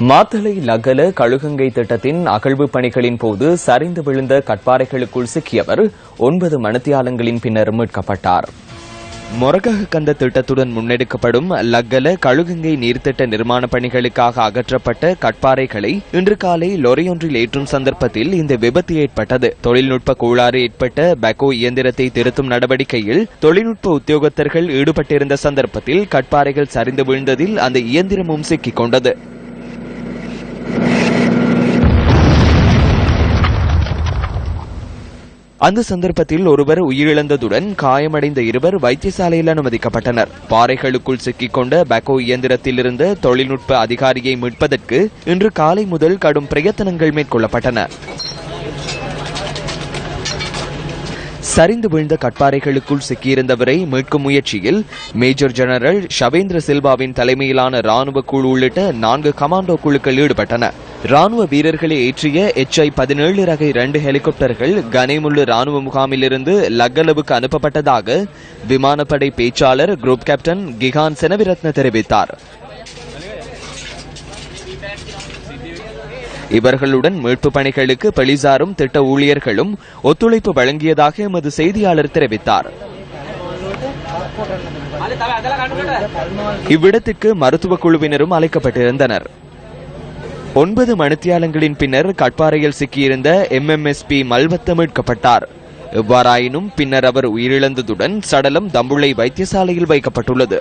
மாத்தளை லகல கழுகங்கை திட்டத்தின் அகழ்வு பணிகளின் போது சரிந்து விழுந்த கட்பாறைகளுக்குள் சிக்கியவர் ஒன்பது மணத்தியாலங்களின் பின்னர் மீட்கப்பட்டார். மொரகக கந்த திட்டத்துடன் முன்னெடுக்கப்படும் லக்கல கழுகங்கை நீர்த்திட்ட நிர்மாண பணிகளுக்காக அகற்றப்பட்ட கட்பாறைகளை இன்று காலை லொரியொன்றில் ஏற்றும் சந்தர்ப்பத்தில் இந்த விபத்து ஏற்பட்டது. தொழில்நுட்ப கோளாறு ஏற்பட்ட பெக்கோ இயந்திரத்தை திருத்தும் நடவடிக்கையில் தொழில்நுட்ப உத்தியோகத்தர்கள் ஈடுபட்டிருந்த சந்தர்ப்பத்தில் கட்பாறைகள் சரிந்து விழுந்ததில் அந்த இயந்திரமும் சிக்கிக் கொண்டது. அந்த சந்தர்ப்பத்தில் ஒருவர் உயிரிழந்ததுடன் காயமடைந்த இருவர் வைத்தியசாலையில் அனுமதிக்கப்பட்டனர். பாறைகளுக்குள் சிக்கிக்கொண்ட பேக்கோ இயந்திரத்தில் இருந்த தொழில்நுட்ப அதிகாரியை மீட்பதற்கு இன்று காலை முதல் கடும் பிரயத்தனங்கள் மேற்கொள்ளப்பட்டன. சரிந்து விழுந்த கட்பாறைகளுக்குள் சிக்கியிருந்தவரை மீட்கும் முயற்சியில் மேஜர் ஜெனரல் ஷவேந்திர சில்வாவின் தலைமையிலான ராணுவ குழு உள்ளிட்ட நான்கு கமாண்டோ குழுக்கள் ஈடுபட்டன. ராணுவ வீரர்களை ஏற்றிய எச்ஐ பதினேழு ரக இரண்டு ஹெலிகாப்டர்கள் கனேமுள்ளு ராணுவ முகாமிலிருந்து லக்கலவுக்கு அனுப்பப்பட்டதாக விமானப்படை பேச்சாளர் குரூப் கேப்டன் கிகான் செனவிரத்ன தெரிவித்தார். இவர்களுடன் மீட்பு பணிகளுக்கு பெலிசாரும் திட்ட ஊழியர்களும் ஒத்துழைப்பு வழங்கியதாக எமது செய்தியாளர் தெரிவித்தார். இவ்விடத்திற்கு மருத்துவ குழுவினரும் அழைக்கப்பட்டிருந்தனர். ஒன்பது மணித்தியாலங்களின் பின்னர் கட்பாறையில் சிக்கியிருந்த எம்எம்எஸ்பி மல்வத்த மீட்கப்பட்டார். எவ்வாறாயினும் பின்னர் அவர் உயிரிழந்ததுடன் சடலம் தம்புள்ளை வைத்தியசாலையில் வைக்கப்பட்டுள்ளது.